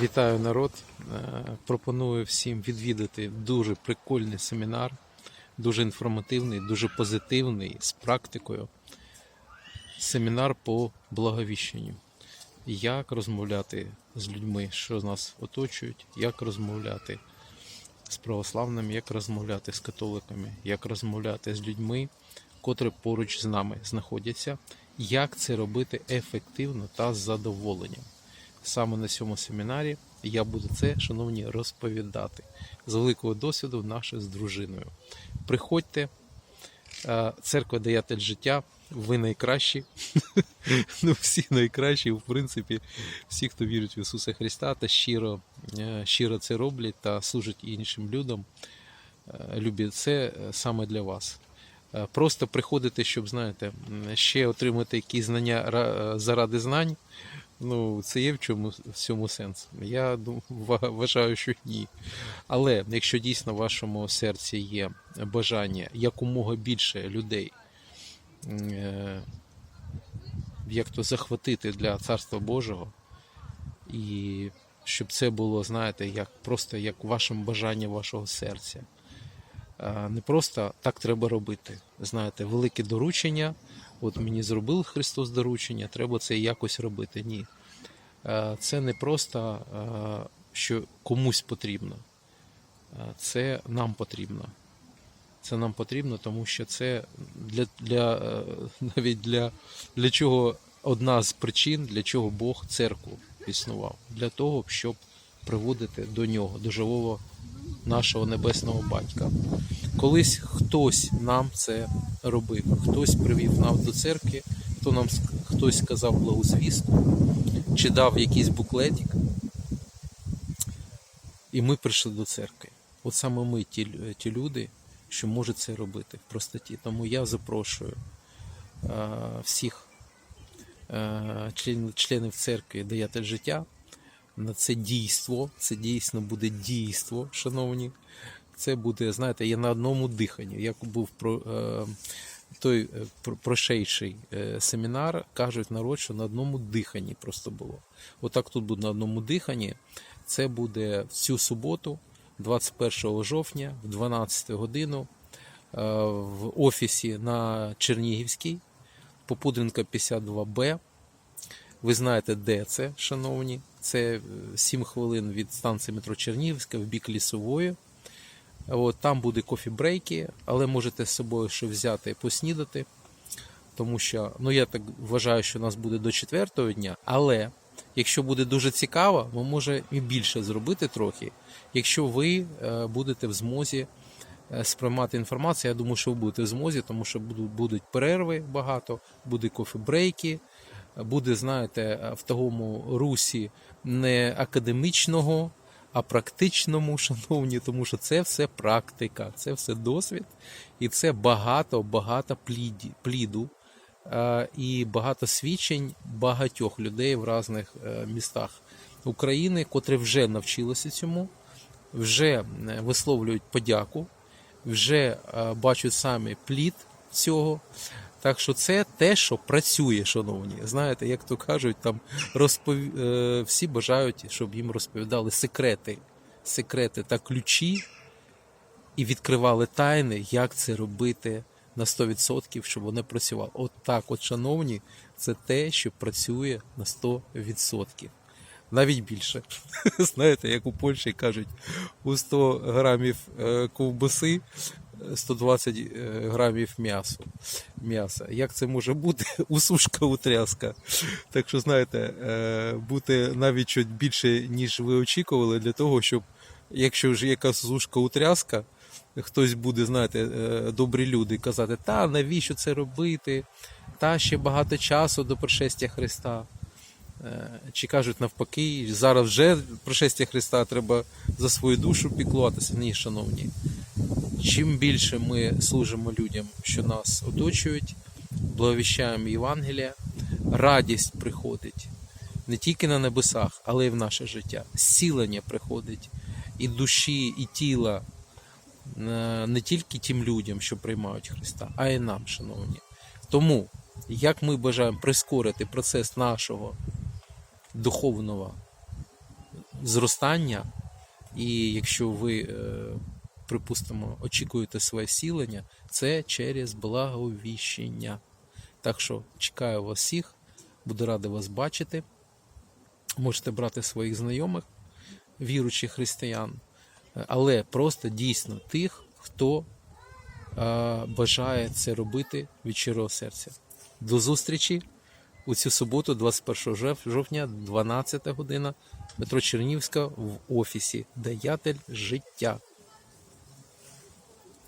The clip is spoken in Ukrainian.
Вітаю народ. Е, Пропоную всім відвідати дуже прикольний семінар, дуже інформативний, дуже позитивний з практикою. Семінар по благовіщенню. Як розмовляти з людьми, що нас оточують, як розмовляти з православними, як розмовляти з католиками, як розмовляти з людьми, котрі поруч з нами знаходяться, як це робити ефективно та з задоволенням. Саме на цьому семінарі я буду це, шановні, розповідати з великого досвіду наше з дружиною. Приходьте, Е, церква Даятель життя, ви найкращі. ну, всі найкращі, в принципі, всі, хто вірить в Ісуса Христа та щиро, е, щиро це роблять та служать іншим людям. е, Люблять це саме для вас. Просто приходите, щоб, знаєте, ще отримати якісь знання заради знань. Ну, це є в чому в цьому сенс. Я вважаю, що ні. Але якщо дійсно в вашому серці є бажання якомога більше людей, е, як то захватити для Царства Божого, і щоб це було, знаєте, як просто як вашим бажанням вашого серця. Не просто так треба робити. Знаєте, велике доручення. От мені зробив Христос доручення, треба це якось робити. Ні. Е, Це не просто, е, що комусь потрібно. Е, Це нам потрібно. Це нам потрібно, тому що це для, для навіть для, для чого одна з причин, для чого Бог церкву існував. Для того, щоб приводити до нього, до живого нашого небесного батька. Колись хтось нам це робив, хтось привів нас до церкви, хто нам хтось сказав благозвістку, чи дав якийсь буклетик, і ми прийшли до церкви. От саме ми ті, ті люди, що можуть це робити в простоті. Тому я запрошую е, всіх е, член, членів церкви Даятель життя на це дійство. Це дійсно буде дійство, шановні. Це буде, знаєте, я на одному диханні. Як був про е, той е, прошейший е, семінар, кажуть народ, що на одному диханні просто було. Отак тут буде на одному диханні. Це буде в цю суботу, 21 жовтня, в 12 годину, в офісі на Чернігівській, Попудренка 52Б. Ви знаєте, де це, шановні. Це 7 хвилин від станції метро Чернігівська в бік лісової. От, там буде кофі-брейки, але можете з собою що взяти поснідати. Тому що, ну я так вважаю, що нас буде до четвертого дня. Але якщо буде дуже цікаво, ми може і більше зробити трохи. Якщо ви е, будете в змозі е, сприймати інформацію, я думаю, що ви будете в змозі, тому що будуть, перерви багато, буде кофі-брейки, буде, знаєте, в такому русі не академічного, а практичному, шановні, тому що це все практика, це все досвід, і це багато-багато пліду е, і багато свідчень багатьох людей в різних е, містах України, котрі вже навчилися цьому, вже е, висловлюють подяку, вже бачать самі плід цього. Так що це те, що працює, шановні. Знаєте, як то кажуть, там розпов... е, всі бажають, щоб їм розповідали секрети, секрети та ключі, і відкривали тайни, як це робити на 100%, щоб вони працювали. От так, от, шановні, це те, що працює на 100%. Навіть більше. Знаєте, як у Польщі кажуть, у 100 грамів е, ковбаси 120 е, грамів м'ясу. м'яса. Як це може бути? Усушка утряска. Так що, знаєте, е, бути навіть чуть більше, ніж ви очікували, для того, щоб, якщо ж якась усушка утряска, хтось буде, знаєте, е, добрі люди казати, та навіщо це робити? Та ще багато часу до пришестя Христа. Е, Чи кажуть навпаки, зараз вже пришестя Христа треба за свою душу піклуватися. Ні, шановні. Чим більше ми служимо людям, що нас оточують, благовіщаємо Євангелія, радість приходить не тільки на небесах, але й в наше життя. Зцілення приходить і душі, і тіла е, не тільки тим людям, що приймають Христа, а й нам, шановні. Тому, як ми бажаємо прискорити процес нашого духовного зростання, і якщо ви, е, припустимо, очікуєте своє сілення, це через благовіщення. Так що чекаю вас всіх, буду радий вас бачити. Можете брати своїх знайомих, віруючих християн, але просто дійсно тих, хто е, бажає це робити від щирого серця. До зустрічі у цю суботу, 21 жов- жовтня, 12 година, метро Чернівська в офісі Даятель життя.